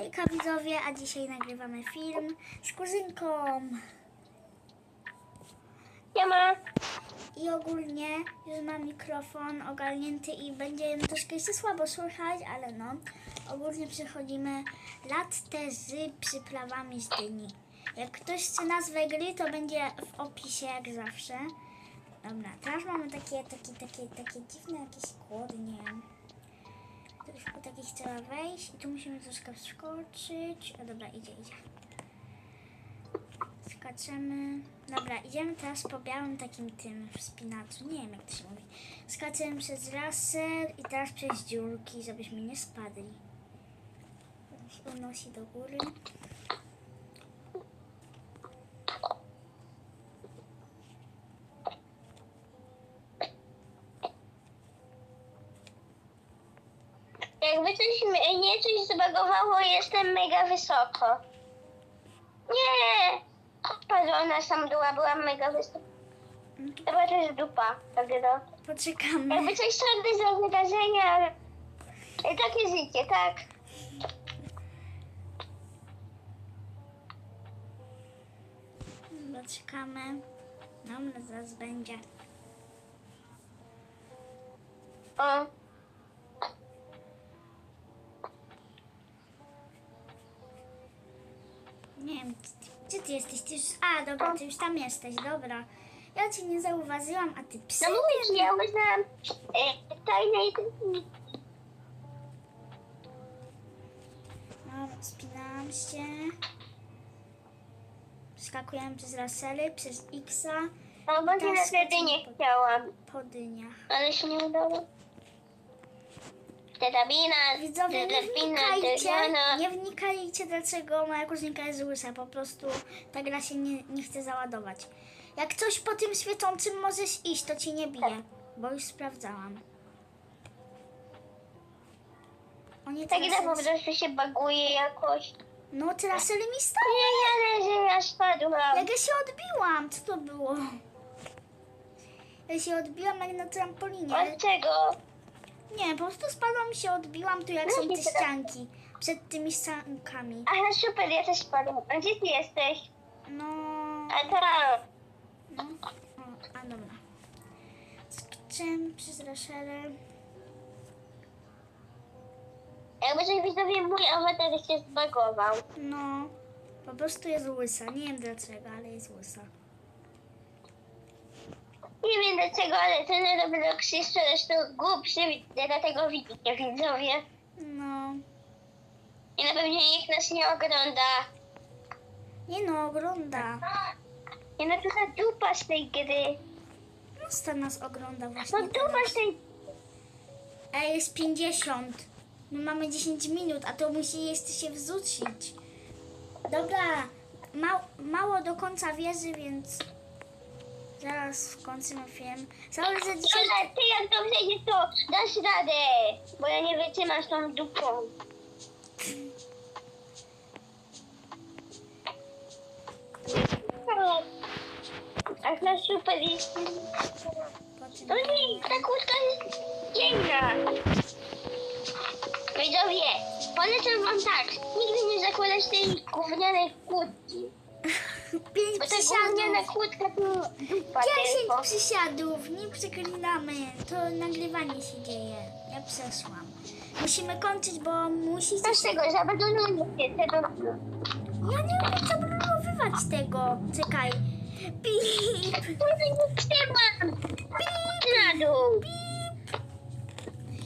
Hejka widzowie, a dzisiaj nagrywamy film z kuzynką. Nie ma. I ogólnie już mam mikrofon ogarnięty i będzie troszkę jeszcze słabo słychać, ale no. Ogólnie przechodzimy latte z przyprawami z dyni. Jak ktoś chce nazwę gry, to będzie w opisie jak zawsze. Dobra, teraz mamy takie, takie, takie, takie dziwne jakieś kłody, nie wiem. Po takich trzeba wejść i tu musimy troszkę wskoczyć. O dobra, idzie, idzie. Skaczemy. Dobra, idziemy teraz po białym takim tym wspinaczu. Nie wiem jak to się mówi. Skaczemy przez laser i teraz przez dziurki, żebyśmy nie spadli. Unosi do góry. Jakby coś mnie coś zbagowało, jestem mega wysoko. Nie! Padłam na sam dół, byłam mega wysoko. Chyba to jest dupa, ta gra. Poczekamy. Jakby coś sorry za wydarzenie, ale... I takie życie, tak? Poczekamy. Dobra, zaraz będzie. O. Nie wiem, gdzie ty jesteś? Ty już... A, dobra, ty już tam jesteś, dobra. Ja cię nie zauważyłam, a ty psy. No mówię ci, ja uznałam e, tajnej. No, spinam się. Skakujemy przez lasery, przez Xa No bo nie wtedy nie chciałam, po dyniach. ale się nie udało. Terabina, Widzowie, nie wnikajcie, nie wnikajcie dlaczego moja kuzynka jest łysa, po prostu ta gra się nie, nie chce załadować. Jak coś po tym świecącym możesz iść, to ci nie bije, bo już sprawdzałam. Oni Tak teraz... gra po prostu się baguje jakoś. No teraz mi stało. Nie, ja leżę, ja spadłam. Jak ja się odbiłam, co to było? Ja się odbiłam jak na trampolinie. Od czego? Nie, po prostu spadłam i się odbiłam tu jak No są te teraz. ścianki. Przed tymi ściankami. Aha, super, ja też spadłam. A gdzie ty jesteś? No... A tam. No, o, a dobra. Skoczymy przez raszerę. Jakby coś widzowie, mój awatar się zbagował. No, po prostu jest łysa. Nie wiem dlaczego, ale jest łysa. Nie wiem dlaczego, ale ten Roblox jest coraz to głupszy, dlatego widzicie widzowie. No, I na pewno nikt nas nie ogląda. nie no, ogląda. I na trochę dupa z tej gry. Prosta nas ogląda No właśnie dupa teraz. z tej... Ej, jest 50. My mamy 10 minut, a to musi jeszcze się wrzucić. Dobra, ma, mało do końca wieży, więc zaraz kończymy film. Cały za dzisiaj... Ale ty jak dobrze jest to, dasz radę. Bo ja nie wytrzymam z tą dupą. Aż na super jest... No nie, ta kurtka jest piękna. Widzowie, polecam wam tak. Nigdy nie zakładać tej gównianej kurtki. 5 Bo ta gówniana przysiadów. kurtka to dupa 10 tylko. przysiadów, nie przeklinamy. To nagrywanie się dzieje. Ja przeszłam. Musimy kończyć, bo musicie... Co z tego, się tego. Ja nie umiem zablokowywać tego. Czekaj. Pip. Nie trzymam. Na dół.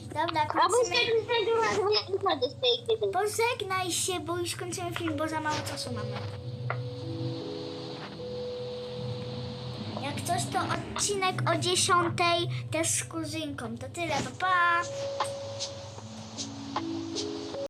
Dobra, A bo kończymy. wtedy znajduję, że nie wychodzę z tej gry. Pożegnaj się, bo już kończymy film, bo za mało czasu mamy. Coś, to odcinek o 10 też z kuzynką. To tyle, pa pa!